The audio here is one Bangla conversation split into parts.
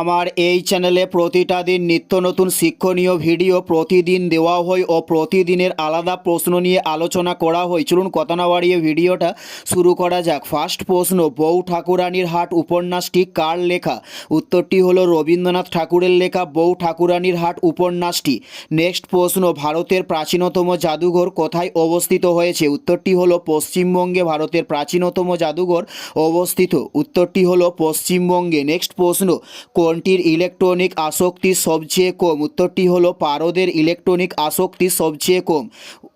আমার এই চ্যানেলে প্রতিটা দিন নিত্য নতুন শিক্ষণীয় ভিডিও প্রতিদিন দেওয়া হয় ও প্রতিদিনের আলাদা প্রশ্ন নিয়ে আলোচনা করা হয়। চলুন কথা না বাড়িয়ে ভিডিওটা শুরু করা যাক। ফার্স্ট প্রশ্ন, বউ ঠাকুরানীর হাট উপন্যাসটি কার লেখা? উত্তরটি হলো রবীন্দ্রনাথ ঠাকুরের লেখা, বউ ঠাকুরানীর হাট উপন্যাসটি নেক্সট প্রশ্ন, ভারতের প্রাচীনতম জাদুঘর কোথায় অবস্থিত হয়েছে? উত্তরটি হলো পশ্চিমবঙ্গে, ভারতের প্রাচীনতম জাদুঘর অবস্থিত। উত্তরটি হলো পশ্চিমবঙ্গে। নেক্সট প্রশ্ন কোনটির ইলেকট্রনিক আসক্তি সবচেয়ে কম? উত্তরটি হলো পারদের ইলেকট্রনিক আসক্তি সবচেয়ে কম।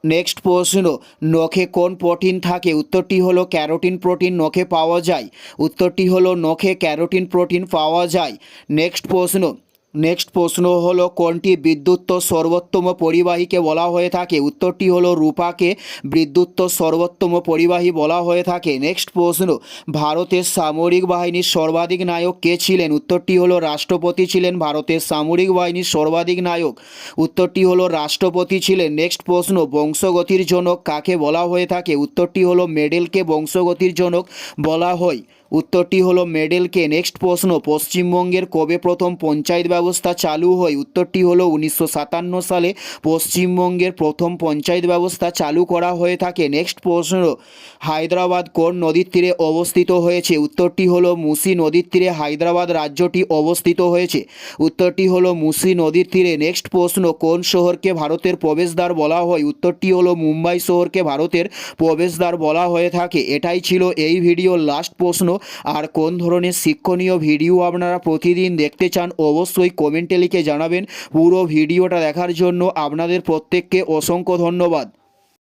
নেক্সট প্রশ্ন, নখে কোন প্রোটিন থাকে? উত্তরটি হলো ক্যারোটিন প্রোটিন নখে পাওয়া যায়। উত্তরটি হলো নখে ক্যারোটিন প্রোটিন পাওয়া যায়। নেক্সট প্রশ্ন নেক্সট প্রশ্ন হলো, কোনটি বিদ্যুৎ সর্বোত্তম পরিবাহীকে বলা হয়ে থাকে? উত্তরটি হলো, রূপাকে বিদ্যুৎ সর্বোত্তম পরিবাহী বলা হয়ে থাকে। নেক্সট প্রশ্ন, ভারতের সামরিক বাহিনীর সর্বাধিক নায়ক কে ছিলেন? উত্তরটি হলো, রাষ্ট্রপতি ছিলেন ভারতের সামরিক বাহিনীর সর্বাধিক নায়ক। উত্তরটি হলো, রাষ্ট্রপতি ছিলেন। নেক্সট প্রশ্ন, বংশগতির জনক কাকে বলা হয়ে থাকে? উত্তরটি হলো, মেডেলকে বংশগতির জনক বলা হয়। উত্তরটি হলো মেডেলকে নেক্সট প্রশ্ন, পশ্চিমবঙ্গের কবে প্রথম পঞ্চায়েত ব্যবস্থা চালু হয়? উত্তরটি হলো উনিশশো সাতান্ন সালে পশ্চিমবঙ্গের প্রথম পঞ্চায়েত ব্যবস্থা চালু করা হয়ে থাকে। নেক্সট প্রশ্ন, হায়দ্রাবাদ কোন নদীর তীরে অবস্থিত হয়েছে? উত্তরটি হলো মুসি নদীর তীরে হায়দ্রাবাদ রাজ্যটি অবস্থিত হয়েছে। উত্তরটি হলো মুসি নদীর তীরে। নেক্সট প্রশ্ন, কোন শহরকে ভারতের প্রবেশদ্বার বলা হয়? উত্তরটি হলো মুম্বাই শহরকে ভারতের প্রবেশদ্বার বলা হয়ে থাকে। এটাই ছিল এই ভিডিওর লাস্ট প্রশ্ন। আর কোন ধরনের শিক্ষণীয় ভিডিও আপনারা প্রতিদিন দেখতে চান অবশ্যই কমেন্টে লিখে জানাবেন। পুরো ভিডিওটা দেখার জন্য আপনাদের প্রত্যেককে অসংখ্য ধন্যবাদ।